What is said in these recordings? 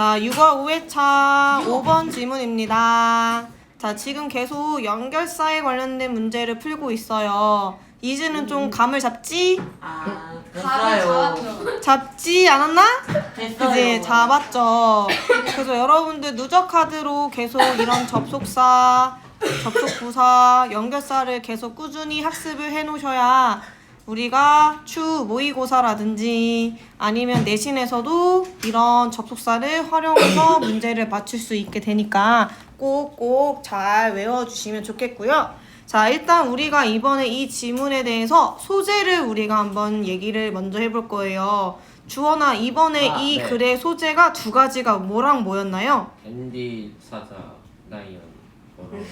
자, 6월 5회차 5번 질문입니다. 자, 지금 계속 연결사에 관련된 문제를 풀고 있어요. 이제는 좀 감을 잡지? 아 됐어요. 잡았죠. 잡지 않았나? 됐어요. 그지 잡았죠. 그래서 여러분들 누적 카드로 계속 이런 접속사, 접속부사, 연결사를 계속 꾸준히 학습을 해 놓으셔야 우리가 추 모의고사라든지 아니면 내신에서도 이런 접속사를 활용해서 문제를 맞출 수 있게 되니까 꼭꼭 잘 외워주시면 좋겠고요. 자, 일단 우리가 이번에 이 지문에 대해서 소재를 우리가 한번 얘기를 먼저 해볼 거예요. 주원아, 이번에 아, 이 네. 글의 소재가 두 가지가 뭐랑 뭐였나요? 앤디 사자 라이언 뭐랑?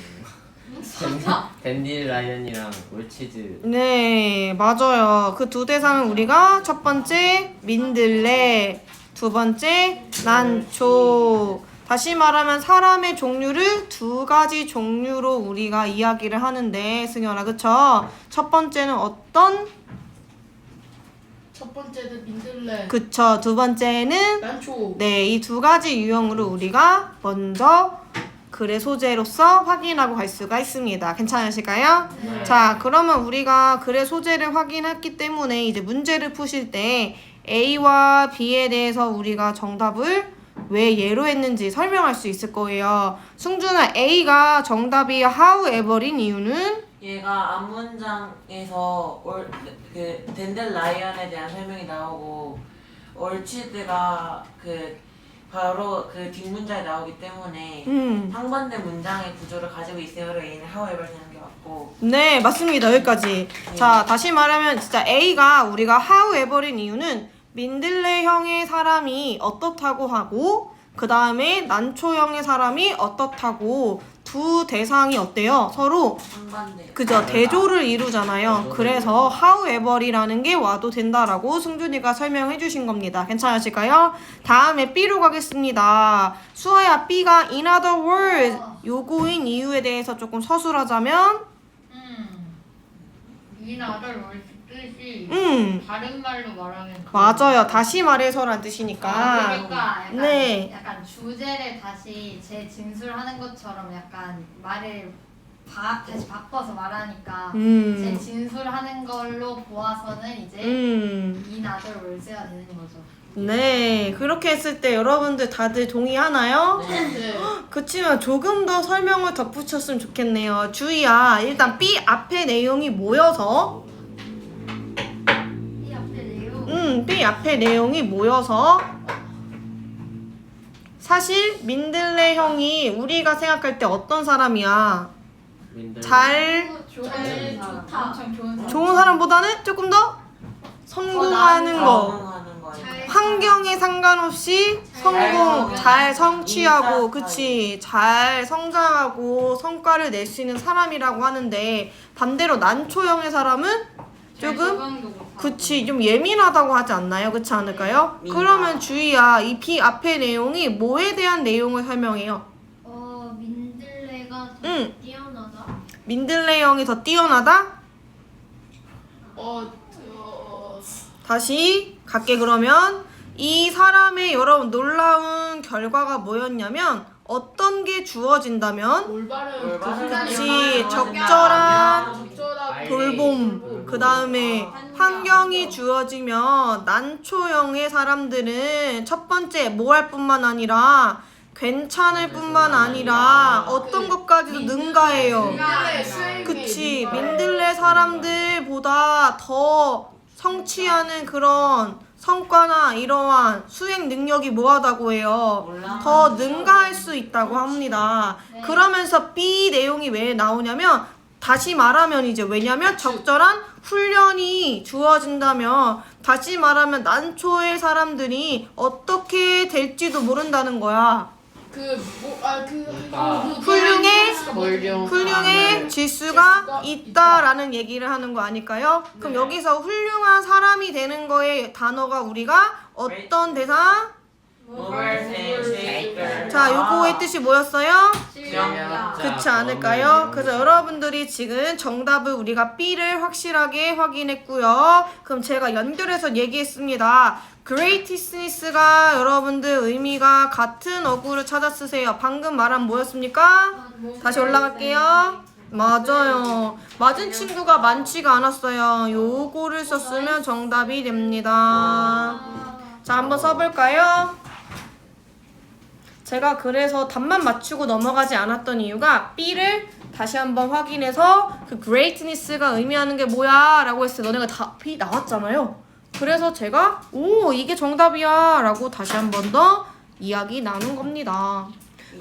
댄디 라이언이랑 올치즈 네, 맞아요. 그 두 대상은 우리가 첫 번째 민들레, 두 번째 난초. 다시 말하면 사람의 종류를 두 가지 종류로 우리가 이야기를 하는데 승현아, 그쵸? 첫 번째는 어떤? 첫 번째는 민들레. 그쵸. 두 번째는 난초. 네, 이 두 가지 유형으로 우리가 먼저 글의 소재로서 확인하고 갈 수가 있습니다. 괜찮으실까요? 네. 자, 그러면 우리가 글의 소재를 확인했기 때문에 이제 문제를 푸실 때 A와 B에 대해서 우리가 정답을 왜 예로 했는지 설명할 수 있을 거예요. 승준아, A가 정답이 however인 이유는 얘가 앞문장에서 올, 그 덴델 라이언에 대한 설명이 나오고 얼치드가 그 바로 그 뒷문장에 나오기 때문에 음. 상반된 문장의 구조를 가지고 있어요로 A는 however 되는 게 맞고 네, 맞습니다. 여기까지. 자, 다시 말하면 진짜 A가 우리가 however인 이유는 민들레형의 사람이 어떻다고 하고 그 다음에 난초형의 사람이 어떻다고 두 대상이 어때요? 서로 상반된 그죠 대조를 이루잖아요. 그래서 however이라는 게 와도 된다라고 승준이가 설명해 주신 겁니다. 괜찮으실까요? 다음에 B로 가겠습니다. 수아야 B가 in other words 요거인 이유에 대해서 조금 서술하자면 음. 이 나를 월 스 뜻이 음 다른 말로 말하면 그- 맞아요. 다시 말해서란 뜻이니까. 그러니까 약간, 네. 약간 주제를 다시 재진술하는 것처럼 약간 말을 바, 다시 바꿔서 말하니까 음. 재진술하는 걸로 보아서는 이제 음. 이 나들 월세가 되는 거죠. 네. 그렇게 했을 때 여러분들 다들 동의하나요? 네. 그치만 조금 더 설명을 덧붙였으면 좋겠네요. 주희야, 일단 B 앞에 내용이 모여서, 음, B 앞에 내용이 모여서, 사실 민들레 형이 우리가 생각할 때 어떤 사람이야? 민들 잘, 좋은 사람. 좋다. 엄청 좋은 사람. 좋은 사람보다는 조금 더 성공하는 거. 환경에 상관없이 성공, 잘 성취하고, 그치, 잘 성장하고 성과를 낼 수 있는 사람이라고 하는데 반대로 난초형의 사람은 조금 그치 좀 예민하다고 하지 않나요? 그렇지 않을까요? 민감. 그러면 주희야 이 B 앞의 내용이 뭐에 대한 내용을 설명해요? 어 민들레가 더 응. 뛰어나다. 민들레형이 더 뛰어나다? 어, 어, 다시 갈게 그러면 이 사람의 여러분 놀라운 결과가 뭐였냐면 어떤 게 주어진다면 올바른 올바른 그 그치 적절한 적절한 돌봄 그 다음에 환경이 주어지면 난초형의 사람들은 첫 번째 뭐할 뿐만 아니라 괜찮을 뿐만 아니라 어떤 것까지도 능가해요. 그치. 민들레 사람들보다 더 성취하는 그런 성과나 이러한 수행 능력이 뭐하다고 해요. 올라가는 더 능가할 수 있다고 합니다. 네. 그러면서 B 내용이 왜 나오냐면 다시 말하면 이제 왜냐면 적절한 훈련이 주어진다면 다시 말하면 난초의 사람들이 어떻게 될지도 모른다는 거야. 그뭐아그 아. 훌륭해? 멀령. 훌륭해 질 수가 있다라는 얘기를 하는 거 아닐까요? 그럼 네. 여기서 훌륭한 사람이 되는 거의 단어가 우리가 어떤 대상? 자, 요거의 뜻이 뭐였어요? 그렇지 않을까요? 그래서 여러분들이 지금 정답을 우리가 B를 확실하게 확인했고요. 그럼 제가 연결해서 얘기했습니다. Greatness가 여러분들 의미 우리가 같은 어구를 찾아 쓰세요. 방금 말한 뭐였습니까? 다시 올라갈게요. 맞아요. 맞은 친구가 많지가 않았어요. 요거를 썼으면 정답이 됩니다. 자, 한번 써볼까요? 제가 그래서 답만 맞추고 넘어가지 않았던 이유가 B를 다시 한번 확인해서 그 greatness가 의미하는 게 뭐야 라고 했을 때 너네가 답이 나왔잖아요. 그래서 제가 오 이게 정답이야 라고 다시 한 번 더 이야기 나눈 겁니다.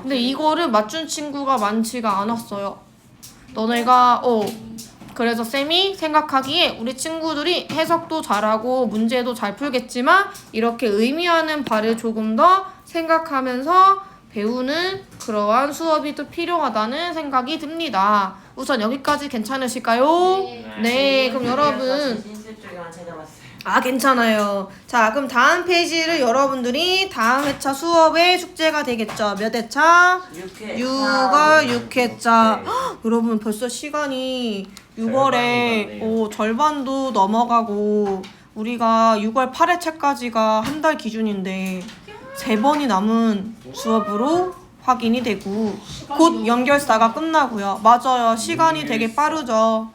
근데 이거를 맞춘 친구가 많지가 않았어요. 너네가 어 그래서 쌤이 생각하기에 우리 친구들이 해석도 잘하고 문제도 잘 풀겠지만 이렇게 의미하는 바를 조금 더 생각하면서 배우는 그러한 수업이 또 필요하다는 생각이 듭니다. 우선 여기까지 괜찮으실까요? 네, 그럼 여러분 진실 쪽에만 찾아봤어요. 아 괜찮아요. 자 그럼 다음 페이지를 여러분들이 다음 회차 수업의 숙제가 되겠죠. 몇 회차? 6회. 6월 6회차. 네. 여러분 벌써 시간이 절반이 6월에 갔네요. 오, 절반도 넘어가고 우리가 6월 8회차까지가 한 달 기준인데 세 번이 남은 수업으로 확인이 되고 곧 연결사가 끝나고요. 맞아요. 시간이 되게 빠르죠.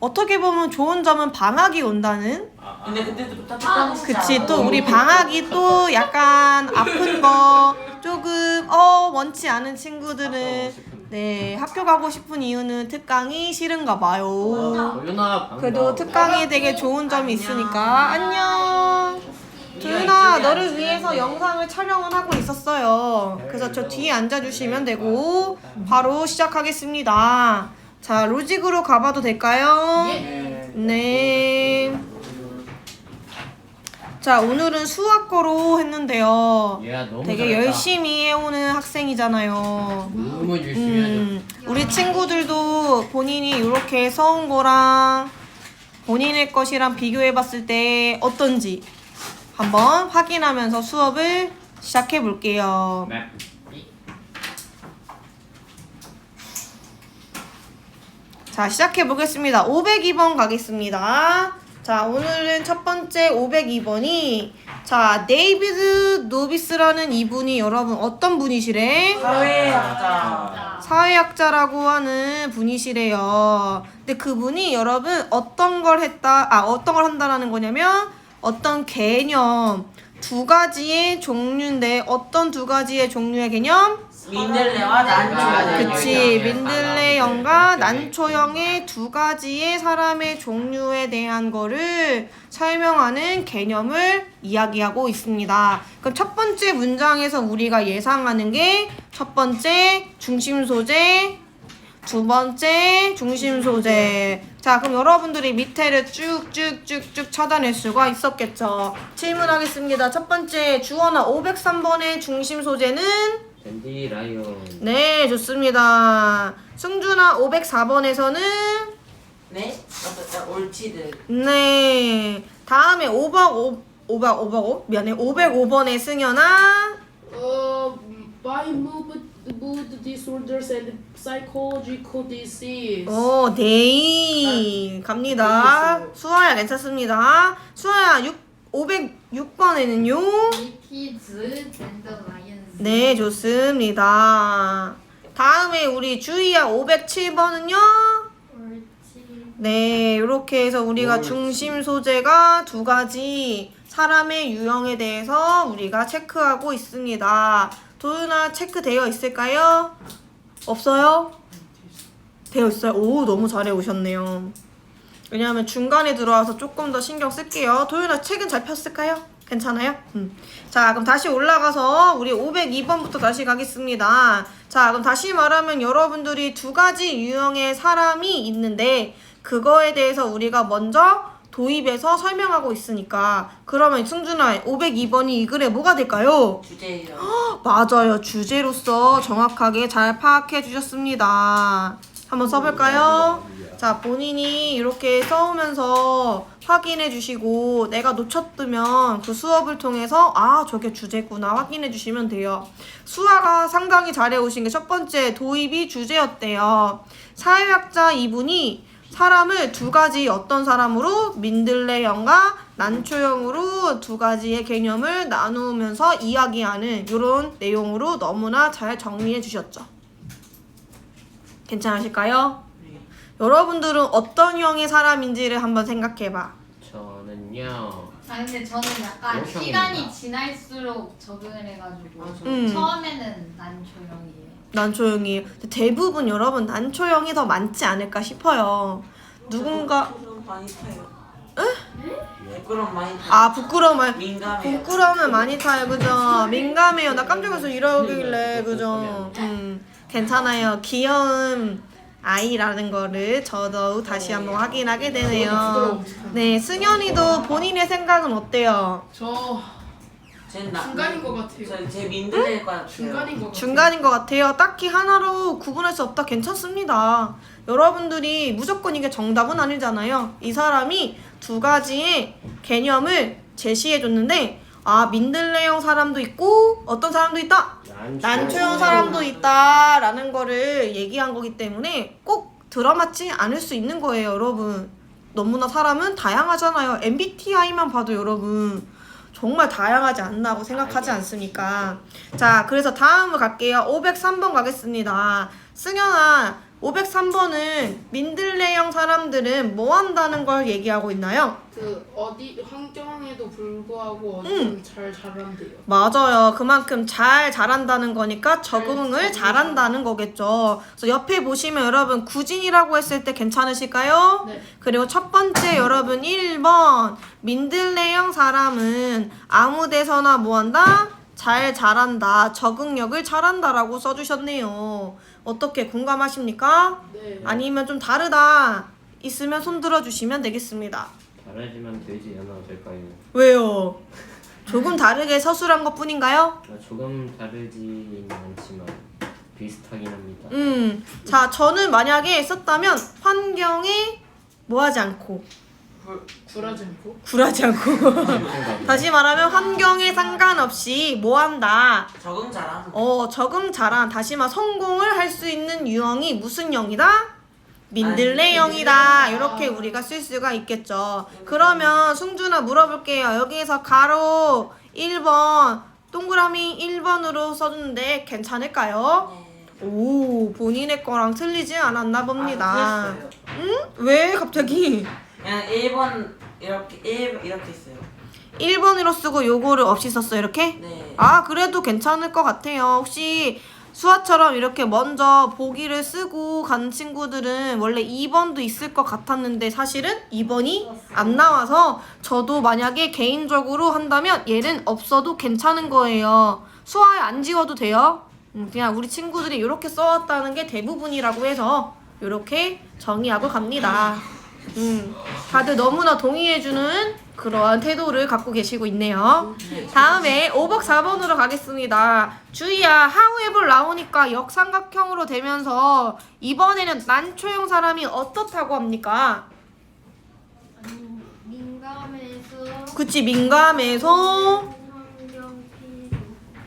어떻게 보면 좋은 점은 방학이 온다는 아, 아. 근데 또딱 그치 또 우리 방학이 또 약간 아픈 거 조금 어 원치 않은 친구들은 네 학교 가고 싶은 이유는 특강이 싫은가 봐요. 방금 그래도 특강이 되게 좋은 점이 있으니까 안녕. 도윤아 너를 위해서 영상을 촬영을 하고 있었어요. 그래서 저 뒤에 앉아주시면 되고 바로 시작하겠습니다. 자 로직으로 가봐도 될까요? 네. 자 오늘은 수학거로 했는데요. 얘야 너무 되게 잘했다. 열심히 해오는 학생이잖아요. 너무 열심히 음, 우리 친구들도 본인이 이렇게 써온 거랑 본인의 것이랑 비교해봤을 때 어떤지 한번 확인하면서 수업을 시작해 볼게요. 네. 자, 시작해 보겠습니다. 502번 가겠습니다. 자, 오늘은 첫 번째 502번이 자, 데이비드 노비스라는 이분이 여러분 어떤 분이시래? 사회학자. 사회학자라고 하는 분이시래요. 근데 그분이 여러분 어떤 걸 했다, 아, 어떤 걸 한다라는 거냐면 어떤 개념, 두 가지의 종류인데 어떤 두 가지의 종류의 개념? 민들레와 난초가 그치 민들레형과 난초형의 두 가지의 사람의 종류에 대한 거를 설명하는 개념을 이야기하고 있습니다. 그럼 첫 번째 문장에서 우리가 예상하는 게 첫 번째 중심 소재, 두 번째 중심 소재. 자, 그럼 여러분들이 밑에를 쭉쭉쭉쭉 찾아낼 수가 있었겠죠. 질문하겠습니다. 첫 번째 주어나 503번의 중심 소재는 밴디 라이언. 네, 좋습니다. 승준아 504번에서는 네? 맞다. 올치드. 네. 다음에 5번 5 500 505 미안해. 505번의 승현아 어, by mood, mood disorders and psychological disease. 어, 네이 갑니다. 수아야 괜찮습니다. 수아야 6 506번에는요. 리키즈 젠더 라이언스. 네, 좋습니다. 다음에 우리 주희야 507번은요. 옳지. 네, 이렇게 해서 우리가. 중심 소재가 두 가지 사람의 유형에 대해서 우리가 체크하고 있습니다. 도윤아 체크되어 있을까요? 없어요? 되어 있어요. 오, 너무 잘해 오셨네요. 왜냐하면 중간에 들어와서 조금 더 신경 쓸게요. 도윤아 책은 잘 폈을까요? 괜찮아요? 음. 자, 그럼 다시 올라가서 우리 502번부터 다시 가겠습니다. 자, 그럼 다시 말하면 여러분들이 두 가지 유형의 사람이 있는데 그거에 대해서 우리가 먼저 도입해서 설명하고 있으니까 그러면 승준아 502번이 이 글에 뭐가 될까요? 주제이죠. 맞아요. 주제로서 정확하게 잘 파악해 주셨습니다. 한번 써볼까요? 자, 본인이 이렇게 써오면서 확인해 주시고 내가 놓쳤으면 그 수업을 통해서 아, 저게 주제구나 확인해 주시면 돼요. 수아가 상당히 잘해 오신 게 첫 번째 도입이 주제였대요. 사회학자 이분이 사람을 두 가지 어떤 사람으로 민들레형과 난초형으로 두 가지의 개념을 나누면서 이야기하는 이런 내용으로 너무나 잘 정리해 주셨죠. 괜찮으실까요? 네. 여러분들은 어떤 형의 사람인지를 한번 생각해 봐. 저는요. 아 근데 저는 약간. 시간이 지날수록 적응을 해가지고. 음. 처음에는 난초형이에요. 난초형이 대부분 여러분 난초형이 더 많지 않을까 싶어요. 누군가 부끄러움 많이 타요. 부끄러움 많이 타요. 아 부끄러움을 민감해요. 부끄러움을 많이 타요, 그죠? 민감해요. 나 깜짝 놀라서 이러길래, 그죠? 음, 괜찮아요. 귀여운 아이라는 거를 저도 다시 한번 확인하게 되네요. 네, 승현이도 본인의 생각은 어때요? 저 쟤는 나- 중간인 것 같아요. 저, 제 민들레일 것 같아요. 중간인 것 같아요. 중간인 것 같아요. 딱히 하나로 구분할 수 없다. 괜찮습니다. 여러분들이 무조건 이게 정답은 아니잖아요. 이 사람이 두 가지의 개념을 제시해 줬는데, 아, 민들레형 사람도 있고, 어떤 사람도 있다? 난초형 사람도 있다라는 거를 얘기한 거기 때문에 꼭 들어맞지 않을 수 있는 거예요, 여러분. 너무나 사람은 다양하잖아요. MBTI만 봐도 여러분 정말 다양하지 않나고 생각하지 않습니까? 자, 그래서 다음을 갈게요. 503번 가겠습니다. 승현아, 503번은 민들레형 사람들은 뭐 한다는 걸 얘기하고 있나요? 그 어디 환경에도 불구하고 음. 어디든 잘 자란대요. 맞아요. 그만큼 잘 자란다는 거니까 적응을 잘한다는 거겠죠. 그래서 옆에 보시면 여러분 구진이라고 했을 때 괜찮으실까요? 네. 그리고 첫 번째 여러분 1번 민들레형 사람은 아무 데서나 뭐 한다? 잘 자란다. 적응력을 잘한다라고 써주셨네요. 어떻게 공감하십니까? 네. 아니면 좀 다르다. 있으면 손 들어주시면 되겠습니다. 잘하지만 되지 않아도 될까요? 왜요? 조금 다르게 서술한 것 뿐인가요? 아, 조금 다르지는 않지만 비슷하긴 합니다. 음, 자, 저는 만약에 썼다면 환경에 뭐 하지 않고, 불- 굴하지 않고 굴하지 않고. 다시 말하면 환경에 상관없이 뭐 한다. 적응 거. 어, 적응 잘한, 다시 말 성공을 할 수 있는 유형이 무슨 형이다? 민들레형이다. 이렇게 우리가 쓸 수가 있겠죠. 그러면 승준아 물어볼게요. 여기에서 가로 1번, 동그라미 1번으로 써줬는데 괜찮을까요? 네. 오, 본인의 거랑 틀리지 않았나 봅니다. 아, 틀렸어요. 응? 왜 갑자기? 그냥 1번 이렇게 1 이렇게 있어요. 1번으로 쓰고 요거를 없이 썼어, 이렇게? 네. 아, 그래도 괜찮을 것 같아요. 혹시 수아처럼 이렇게 먼저 보기를 쓰고 간 친구들은 원래 2번도 있을 것 같았는데 사실은 2번이 안 나와서 저도 만약에 개인적으로 한다면 얘는 없어도 괜찮은 거예요. 수아에 안 지워도 돼요. 음, 그냥 우리 친구들이 이렇게 써왔다는 게 대부분이라고 해서 이렇게 정의하고 갑니다. 음, 다들 너무나 동의해주는 그러한 태도를 갖고 계시고 있네요. 다음에 5번 4번으로 가겠습니다. 주희야, 하우에볼 나오니까 역삼각형으로 되면서 이번에는 난초형 사람이 어떻다고 합니까? 민감해서 그치, 민감해서.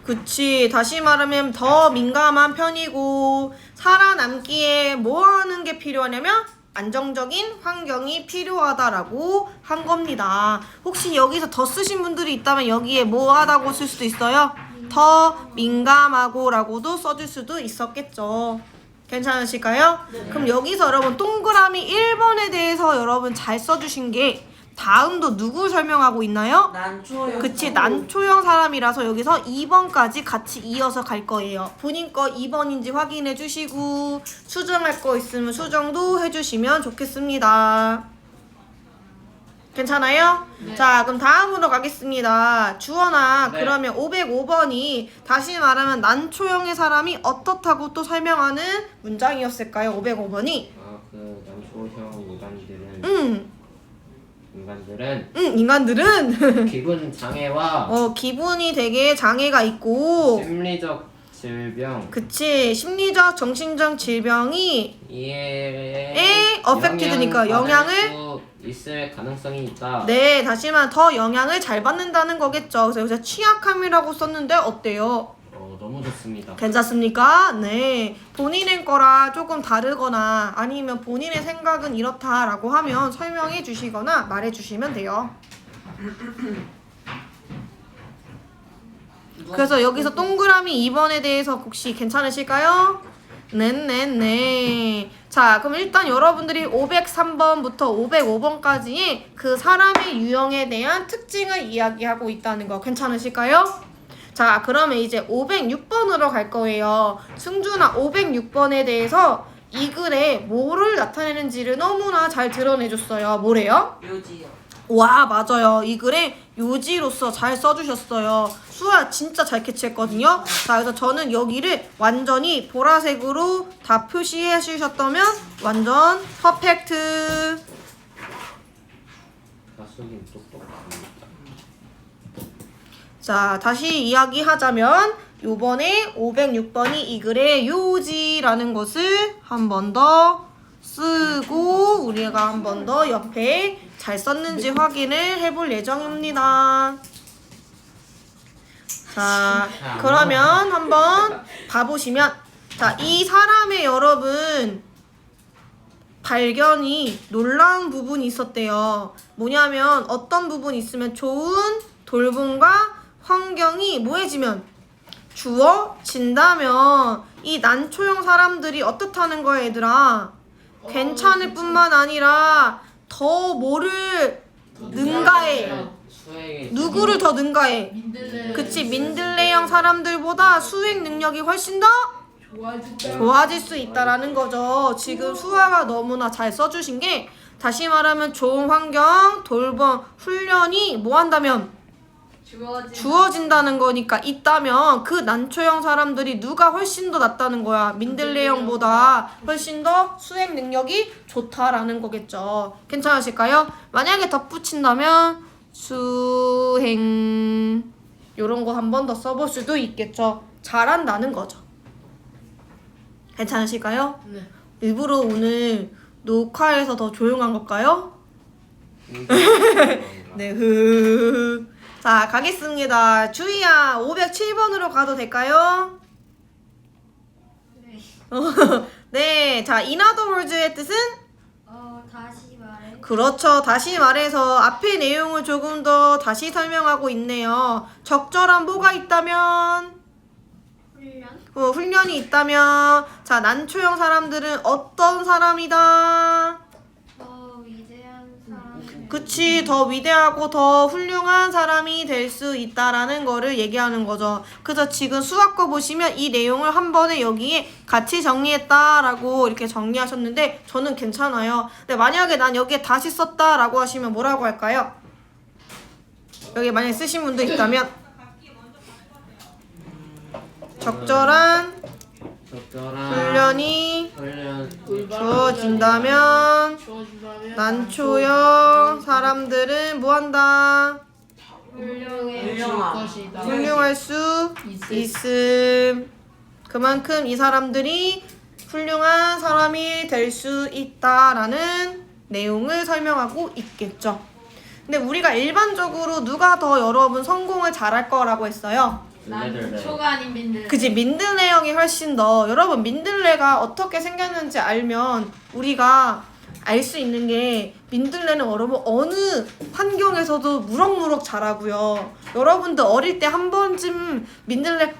그치 다시 말하면 더 민감한 편이고 살아남기에 뭐 하는 게 필요하냐면 안정적인 환경이 필요하다라고 한 겁니다. 혹시 여기서 더 쓰신 분들이 있다면 여기에 뭐 하다고 쓸 수도 있어요? 더 민감하고라고도 써줄 수도 있었겠죠. 괜찮으실까요? 그럼 여기서 여러분 동그라미 1번에 대해서 여러분 잘 써주신 게 다음도 누구 설명하고 있나요? 난초형. 그치 난초형 사람이라서 여기서 2번까지 같이 이어서 갈 거예요. 본인 거 2번인지 확인해 주시고 수정할 거 있으면 수정도 해주시면 좋겠습니다. 괜찮아요? 자 그럼 다음으로 가겠습니다. 주원아 네. 그러면 505번이 다시 말하면 난초형의 사람이 어떻다고 또 설명하는 문장이었을까요? 505번이 아, 그 남초형 인간들은 음, 인간들은 음 인간들은. 기분 장애와 어 기분이 되게 장애가 있고. 심리적 질병. 그치 심리적 정신적 질병이 이해에 에 affected니까 영향을 수 있을 가능성이 있다. 네 다시만 더 영향을 잘 받는다는 거겠죠. 그래서 여기서 취약함이라고 썼는데 어때요? 어, 너무 좋습니다. 괜찮습니까 네 본인의 거랑 조금 다르거나 아니면 본인의 생각은 이렇다라고 하면 설명해 주시거나 말해 주시면 돼요 그래서 여기서 동그라미 2번에 대해서 혹시 괜찮으실까요? 네네네. 자, 그럼 일단 여러분들이 503번부터 505번까지의 그 사람의 유형에 대한 특징을 이야기하고 있다는 거 괜찮으실까요? 자, 그러면 이제 506번으로 갈 거예요. 승준아, 506번에 대해서 이 글에 뭐를 나타내는지를 너무나 잘 드러내줬어요. 뭐래요? 묘지요. 와 맞아요 이 글에 요지로서 잘 써주셨어요 수아 진짜 잘 캐치했거든요 자 그래서 저는 여기를 완전히 보라색으로 다 표시해 주셨다면 완전 퍼펙트 가수님 똑똑합니다. 자 다시 이야기하자면 요번에 506번이 이 글에 요지라는 것을 한 번 더 쓰고 우리가 한 번 더 옆에 잘 썼는지 확인을 해볼 예정입니다. 자 그러면 한번 봐보시면 자 이 사람의 여러분 발견이 놀라운 부분이 있었대요. 뭐냐면 어떤 부분이 있으면 좋은 돌봄과 환경이 뭐해지면 주어진다면 이 난초형 사람들이 어떻다는 거야 얘들아? 괜찮을 뿐만 아니라 더 뭐를 능가해. 누구를 더 능가해? 그치 민들레형 사람들보다 수행 능력이 훨씬 더 좋아질 수 있다라는 거죠. 지금 수아가 너무나 잘 써주신 게 다시 말하면 좋은 환경, 돌봄, 훈련이 뭐 한다면 주어진 주어진다는 거니까 있다면 그 난초형 사람들이 누가 훨씬 더 낫다는 거야. 민들레형보다 훨씬 더 수행 능력이 좋다라는 거겠죠. 괜찮으실까요? 만약에 덧붙인다면 수행 요런 거 한 번 더 써볼 수도 있겠죠. 잘한다는 거죠. 괜찮으실까요? 네 일부러 오늘 녹화해서 더 조용한 걸까요? 네, 흐. 자, 가겠습니다. 주희야, 507번으로 가도 될까요? 네. 네, 자, in other words의 뜻은? 어 다시 말해 그렇죠. 다시 말해서 앞의 내용을 조금 더 다시 설명하고 있네요. 적절한 뭐가 있다면? 훈련 어, 훈련이 있다면? 자, 난초형 사람들은 어떤 사람이다? 그치 더 위대하고 더 훌륭한 사람이 될 수 있다라는 거를 얘기하는 거죠. 그래서 지금 수학과 보시면 이 내용을 한 번에 여기에 같이 정리했다라고 이렇게 정리하셨는데 저는 괜찮아요. 근데 만약에 난 여기에 다시 썼다라고 하시면 뭐라고 할까요? 여기 만약에 쓰신 분도 있다면 적절한 적절한 훈련이 훈련 주어진다면 난초형 사람들은 뭐한다? 훌륭할 수 있음. 그만큼 이 사람들이 훌륭한 사람이 될 수 있다라는 내용을 설명하고 있겠죠. 근데 우리가 일반적으로 누가 더 여러분 성공을 잘할 거라고 했어요? 난초가 아닌 민들 그지 민들레 형이 훨씬 더 여러분 민들레가 어떻게 생겼는지 알면 우리가 알 수 있는 게 민들레는 여러분 어느 환경에서도 무럭무럭 자라고요. 여러분들 어릴 때 한 번쯤 민들레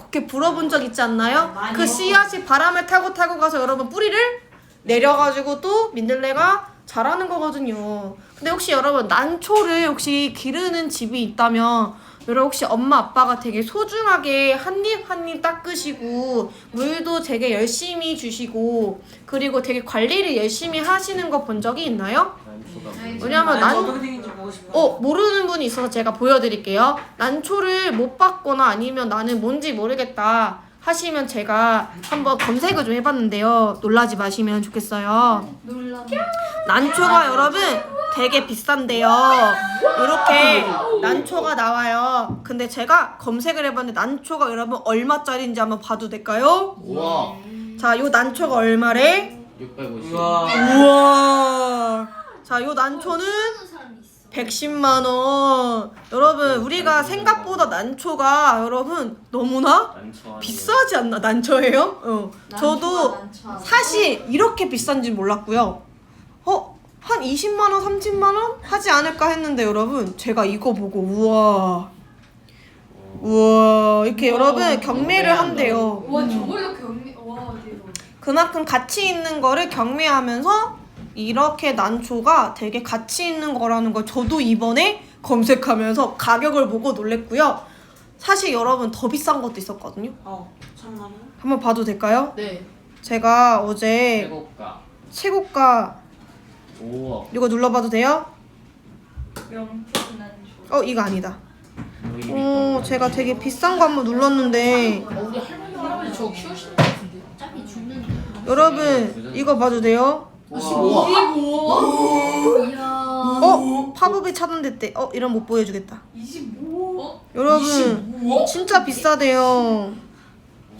이렇게 불어본 적 있지 않나요? 많이요. 그 씨앗이 바람을 타고 타고 가서 여러분 뿌리를 내려가지고 또 민들레가 자라는 거거든요. 근데 혹시 여러분 난초를 혹시 기르는 집이 있다면 여러분 혹시 엄마 아빠가 되게 소중하게 한 입 한 입 닦으시고 물도 되게 열심히 주시고 그리고 되게 관리를 열심히 하시는 거 본 적이 있나요? 왜냐면 난. 어 모르는 분이 있어서 제가 보여드릴게요. 난초를 못 봤거나 아니면 나는 뭔지 모르겠다 하시면 제가 한번 검색을 좀 해봤는데요. 놀라지 마시면 좋겠어요. 난초가 여러분 되게 비싼데요. 이렇게 난초가 나와요. 근데 제가 검색을 해봤는데 난초가 여러분 얼마짜리인지 한번 봐도 될까요? 우와 자, 요 난초가 얼마래? 650 우와. 우와. 자, 요 난초는 110만 원. 여러분, 우리가 생각보다 난초가 여러분 너무나. 비싸지 않나? 난초예요? 어. 저도. 사실 이렇게 비싼지 몰랐고요. 어? 한 20만 원, 30만 원 하지 않을까 했는데 여러분 제가 이거 보고 우와 우와 이렇게 여러분 경매를 한대요. 와 저걸로 경미 와 대박. 그만큼 가치 있는 거를 경매하면서 이렇게 난초가 되게 가치 있는 거라는 걸 저도 이번에 검색하면서 가격을 보고 놀랬고요. 사실 여러분 더 비싼 것도 있었거든요. 어, 천만 원? 한번 봐도 될까요? 네. 제가 어제 최고가 최고가 5억 이거 눌러봐도 돼요? 명품 난초. 어 이거 아니다. 어 제가 되게 비싼 거 한번 눌렀는데 어, 우리 할머니 할아버지 저거 키우시는 것 같은데. 짭이 죽는데. 여러분 이거 봐도 돼요? 15억 이야. 어 팝업이 차단됐대. 어 이런 못 보여주겠다. 25. 여러분 진짜 비싸대요.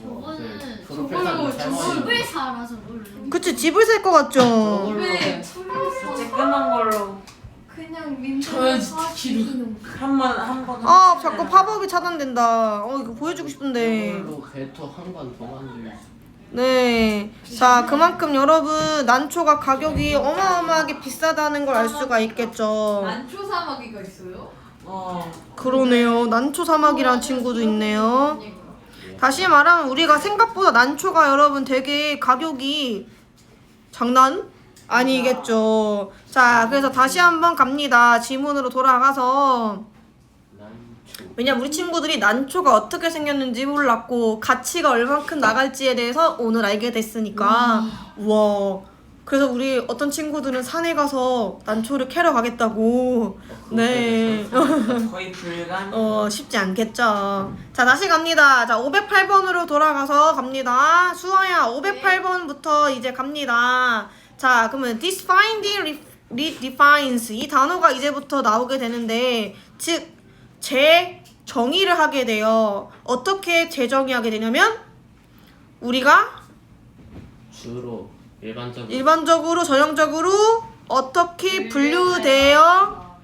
저거는 저걸로 집을 살아서 모르는. 그치 집을 살 것 같죠? 왜 진짜 풀어서 끄는 걸로 그냥 민트 저요, 진짜 기루. 한번 한번 아 자꾸 팝업이 차단된다. 어 이거 보여주고 싶은데. 저걸로 배터 한관더 만들 수 네. 자 그만큼 여러분 난초가 가격이 어마어마하게 비싸다는 걸 알 수가 있겠죠. 난초 사마귀가 있어요? 어, 그러네요. 난초 사막이라는 친구도 있네요. 다시 말하면 우리가 생각보다 난초가 여러분 되게 가격이 장난 아니겠죠. 자, 그래서 다시 한번 갑니다. 지문으로 돌아가서 왜냐 우리 친구들이 난초가 어떻게 생겼는지 몰랐고 가치가 얼만큼 나갈지에 대해서 오늘 알게 됐으니까 와. 그래서 우리 어떤 친구들은 산에 가서 난초를 캐러 가겠다고. 네. 거의 불가능. 어 쉽지 않겠죠. 자 다시 갑니다. 자 508번으로 돌아가서 갑니다. 수아야 508번부터 이제 갑니다. 자 그러면 this finding re- redefines 이 단어가 이제부터 나오게 되는데 즉 재정의를 하게 돼요. 어떻게 재정의하게 되냐면 우리가 주로 일반적으로 일반적으로 전형적으로 어떻게 분류되어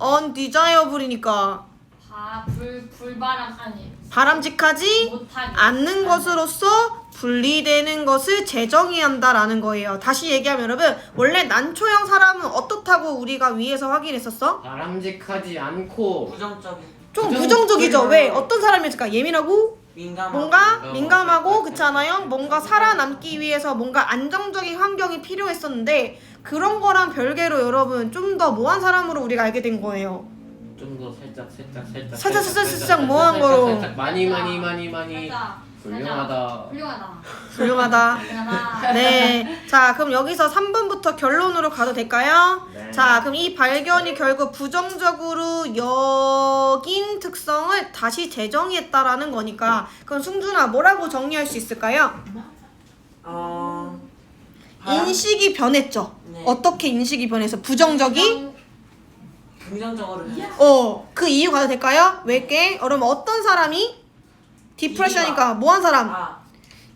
undesirable이니까. 다불 불바람 아니 바람직하지 않는 것으로서 분리되는 것을 재정의한다라는 거예요. 다시 얘기하면 여러분 원래 난초형 사람은 어떻다고 우리가 위에서 확인했었어? 바람직하지 않고 부정적인 좀 부정- 부정적이죠. 부정- 왜? 어떤 사람이었을까? 예민하고 민감한 뭔가 민감하고 민감하고 그렇잖아요. 뭔가 살아남기 위해서 뭔가 안정적인 환경이 필요했었는데 그런 거랑 별개로 여러분 좀 더 모한 사람으로 우리가 알게 된 거예요. 좀 더 살짝 살짝 살짝 살짝, 살짝, 살짝 뭐한 거로. 살짝 많이 많이 많이 많이 살짝, 훌륭하다. 살짝. 훌륭하다 훌륭하다. 훌륭하다 네. 자, 그럼 여기서 3번부터 결론으로 가도 될까요? 네. 자, 그럼 이 발견이 결국 부정적으로 여긴 특성을 다시 재정의했다라는 거니까 그럼 승준아 뭐라고 정리할 수 있을까요? 어 바람- 인식이 변했죠. 네. 어떻게 인식이 변해서 부정적이? 긍정적으로 어, 그 이유 가도 될까요? 왜게? 여러분 어떤 사람이 디프레션이니까 뭐한 사람? 아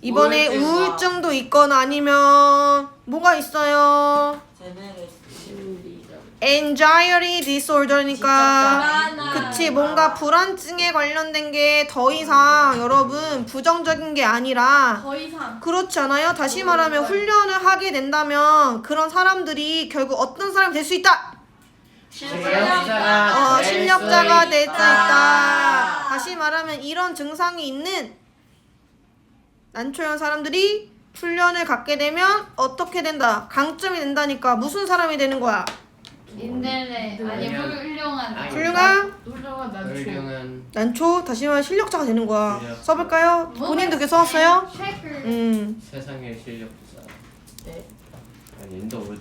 이번에 우울증과- 우울증도 있거나 아니면 뭐가 있어요? 제네레 anxiety disorder니까 불안한 그치 뭔가 불안증에 관련된 게 더 이상 여러분 부정적인 게 아니라 더 이상 그렇지 않아요? 다시 말하면 훈련을 하게 된다면 그런 사람들이 결국 어떤 사람이 될 수 있다. 실력자가 어, 될 실력자가 수될수 있다. 있다. 다시 말하면 이런 증상이 있는 난초형 사람들이 훈련을 갖게 되면 어떻게 된다? 강점이 된다니까 무슨 사람이 되는 거야? 인델레 아니 훌륭한 훌륭한 훌륭한 난초. 훌륭한 난초 다시 말하면 실력자가 되는 거야. 실력. 써볼까요? 본인도 그렇게 써왔어요? 쉐이크 음. 세상의 실력자 네. 아니 인도 어디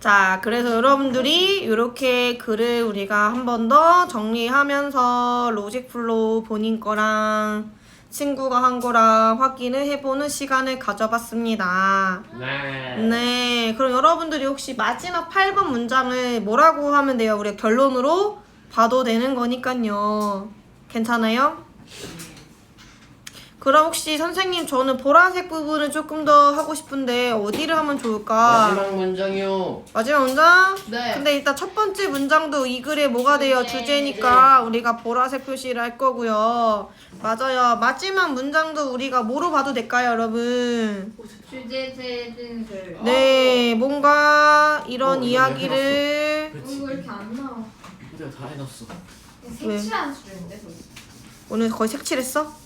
자, 그래서 여러분들이 이렇게 글을 우리가 한 번 더 정리하면서 로직 플로우 본인 거랑 친구가 한 거랑 확인을 해보는 시간을 가져봤습니다. 네. 네, 그럼 여러분들이 혹시 마지막 8번 문장을 뭐라고 하면 돼요? 우리 가 결론으로 봐도 되는 거니까요. 괜찮아요? 그럼 혹시 선생님 저는 보라색 부분을 조금 더 하고 싶은데 어디를 하면 좋을까? 마지막 문장이요. 마지막 문장? 네. 근데 일단 첫 번째 문장도 이 글에 뭐가 돼요? 주제. 주제니까 우리가 보라색 표시를 할 거고요. 맞아요. 마지막 문장도 우리가 뭐로 봐도 될까요, 여러분? 주제 제 진술. 네, 뭔가 이런 어, 이야기를 어, 왜 이렇게 안 나와? 내가 다 해놨어. 색칠한 수준인데 저기. 오늘 거의 색칠했어?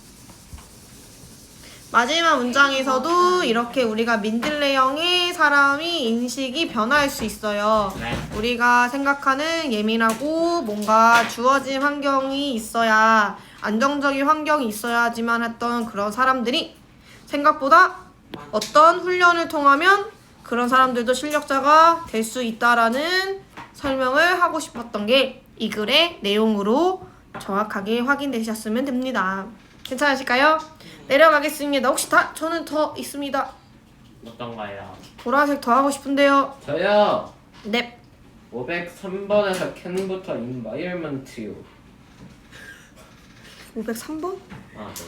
마지막 문장에서도 이렇게 우리가 민들레형의 사람이 인식이 변할 수 있어요. 네. 우리가 생각하는 예민하고 뭔가 주어진 환경이 있어야 안정적인 환경이 있어야지만 했던 그런 사람들이 생각보다 어떤 훈련을 통하면 그런 사람들도 실력자가 될 수 있다라는 설명을 하고 싶었던 게 이 글의 내용으로 정확하게 확인되셨으면 됩니다. 괜찮으실까요? 내려가겠습니다. 혹시 다 저는 더 있습니다. 어떤가요? 보라색 더 하고 싶은데요. 저요. 네. 503번에서 캔부터 인바이러먼트요. 503번? 아, 네.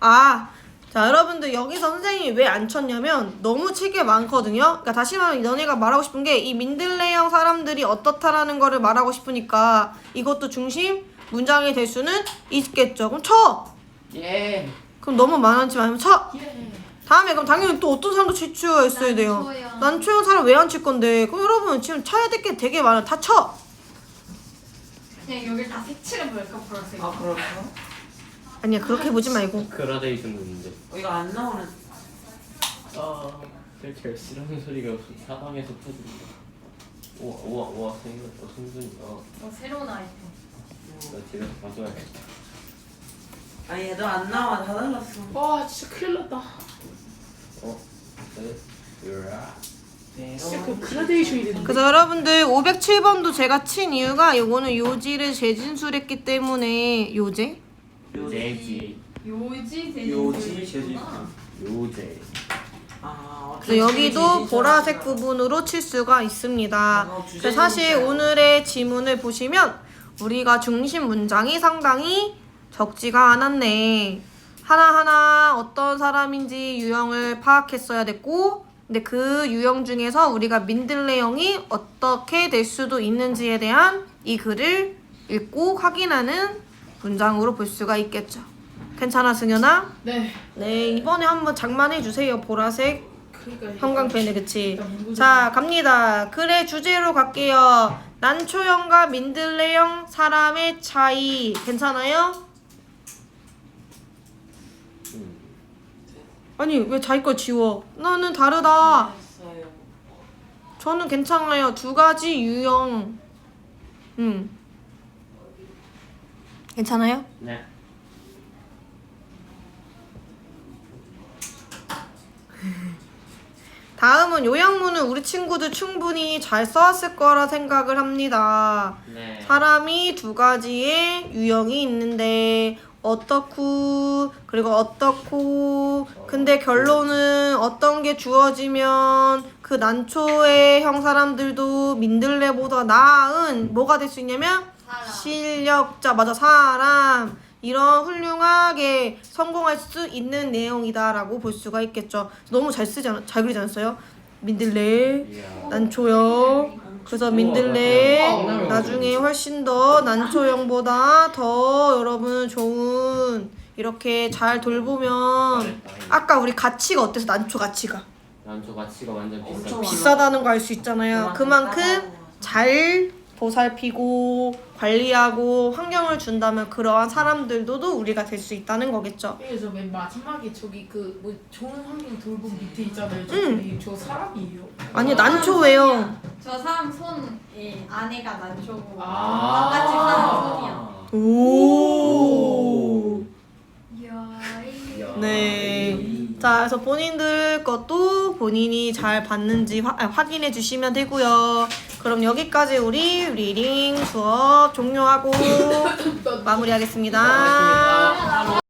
아, 자 여러분들 여기서 선생님이 왜 안 쳤냐면 너무 칠게 많거든요. 그러니까 다시 말하면 너네가 말하고 싶은 게 이 민들레형 사람들이 어떻다라는 거를 말하고 싶으니까 이것도 중심 문장이 될 수는 있겠죠. 그럼 쳐. 예. 그럼 너무 많지 말면 쳐. 예. 다음에 그럼 당연히 또 어떤 사람도 칠 수가 있어야 돼요. 난초형. 난초형 사람 왜 안 칠 건데? 그럼 여러분 지금 쳐야 될 게 되게 많아. 다 쳐. 그냥 여기 다 색칠해 볼까 보라색. 아 그럴까? 아니야 그렇게 보지 말고. 그라데이션인데. 어, 이거 안 나오는 아, 제일 제일 싫어하는 소리가 사방에서 터진다. 우와 우와 우와 생겼다 승준이가. 어, 새로운 아이템. 나 집에서 가져야겠다. 아니 얘도 안 나와 다 달랐어 와 진짜 큰일 났다. 어? 네. 으아. 진짜 그 그라데이션이 되는데. 그래서 여러분들 507번도 제가 친 이유가 요거는 요지를 재진술했기 때문에 요제? 제지. 요지 제진술. 요지 제진술. 요제. 아 그래서 여기도 보라색 부분으로 칠 수가 있습니다. 어, 그래서 사실. 오늘의 지문을 보시면 우리가 중심 문장이 상당히 적지가 않았네. 하나하나 어떤 사람인지 유형을 파악했어야 됐고 근데 그 유형 중에서 우리가 민들레형이 어떻게 될 수도 있는지에 대한 이 글을 읽고 확인하는 문장으로 볼 수가 있겠죠. 괜찮아 승현아? 네. 네 이번에 한번 장만해 주세요 보라색 그러니까 형광펜에 그치 자 갑니다 글의 주제로 갈게요 난초형과 민들레형 사람의 차이 괜찮아요? 아니 왜 자기 걸 지워 나는 다르다 했어요 저는 괜찮아요 두 가지 유형 음 괜찮아요? 네. 다음은 요양문을 우리 친구들 충분히 잘 써왔을 거라 생각을 합니다 네. 사람이 두 가지의 유형이 있는데 어떻고 그리고 어떻고 근데 결론은 어떤 게 주어지면 그 난초의 형 사람들도 민들레보다 나은 뭐가 될 수 있냐면 사람. 실력자 맞아 사람 이런 훌륭하게 성공할 수 있는 내용이다라고 볼 수가 있겠죠 너무 잘 쓰지 않, 잘 그리지 않았어요? 민들레 이야. 난초형 그래서 민들레 어, 나중에 훨씬 더 난초형보다 더 여러분 좋은 이렇게 잘 돌보면 아까 우리 가치가 어때서 난초 가치가? 난저 가치가 완전 비싸. 비싸다는 거 알 수 있잖아요. 그만큼 잘 보살피고 관리하고 환경을 준다면 그러한 사람들도 우리가 될 수 있다는 거겠죠 그래서 맨 마지막에 저기 그 뭐 좋은 환경 돌봄 밑에 있잖아요. 저, 응. 음. 저 사람이에요. 아니 난초예요 저 사람 손이 안에가 난초고 아. 바깥이 사람 손이야. 오 이야. 이야. 네. 자, 그래서 본인들 것도 본인이 잘 봤는지 화, 아, 확인해 주시면 되고요. 그럼 여기까지 우리 리딩 수업 종료하고 마무리하겠습니다.